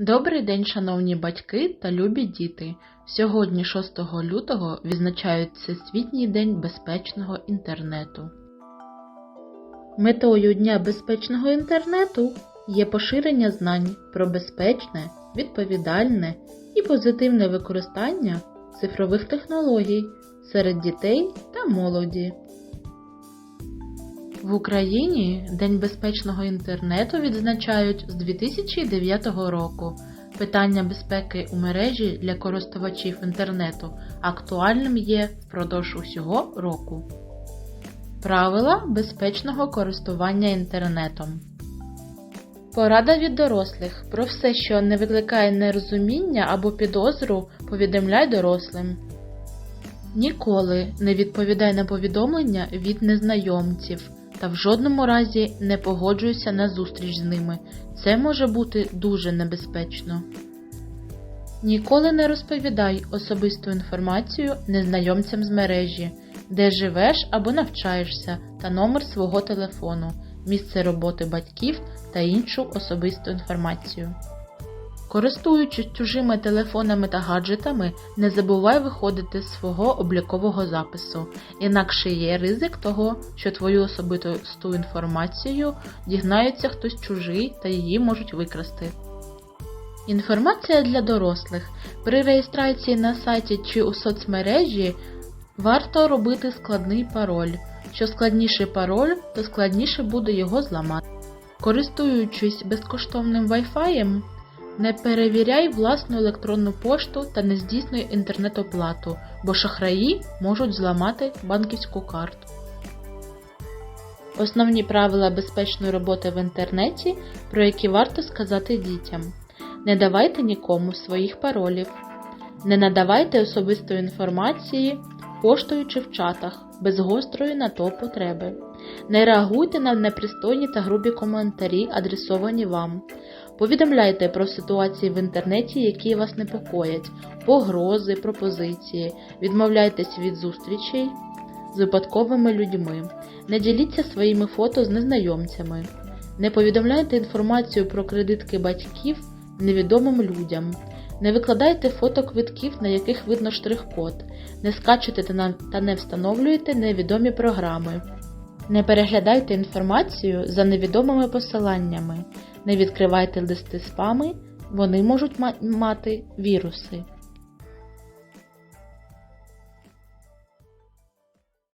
Добрий день, шановні батьки та любі діти! Сьогодні, 6 лютого, відзначають Всесвітній день безпечного інтернету. Метою Дня безпечного інтернету є поширення знань про безпечне, відповідальне і позитивне використання цифрових технологій серед дітей та молоді. В Україні День безпечного інтернету відзначають з 2009 року. Питання безпеки у мережі для користувачів інтернету актуальним є впродовж усього року. Правила безпечного користування інтернетом. Порада від дорослих. Про все, що не викликає нерозуміння або підозру, повідомляй дорослим. Ніколи не відповідай на повідомлення від незнайомців та в жодному разі не погоджуйся на зустріч з ними. Це може бути дуже небезпечно. Ніколи не розповідай особисту інформацію незнайомцям з мережі, де живеш або навчаєшся, та номер свого телефону, місце роботи батьків та іншу особисту інформацію. Користуючись чужими телефонами та гаджетами, не забувай виходити з свого облікового запису, інакше є ризик того, що твою особисту інформацію дізнається хтось чужий та її можуть викрасти. Інформація для дорослих. При реєстрації на сайті чи у соцмережі варто робити складний пароль. Що складніший пароль, то складніше буде його зламати. Користуючись безкоштовним Wi-Fi, не перевіряй власну електронну пошту та не здійснюй інтернет-оплату, бо шахраї можуть зламати банківську карту. Основні правила безпечної роботи в інтернеті, про які варто сказати дітям. Не давайте нікому своїх паролів. Не надавайте особистої інформації поштою чи в чатах без гострої на то потреби. Не реагуйте на непристойні та грубі коментарі, адресовані вам. Повідомляйте про ситуації в інтернеті, які вас непокоять, погрози, пропозиції, відмовляйтесь від зустрічей з випадковими людьми, не діліться своїми фото з незнайомцями, не повідомляйте інформацію про кредитки батьків невідомим людям, не викладайте фото квитків, на яких видно штрих-код, не скачуйте та не встановлюйте невідомі програми. Не переглядайте інформацію за невідомими посиланнями, не відкривайте листи спами, вони можуть мати віруси.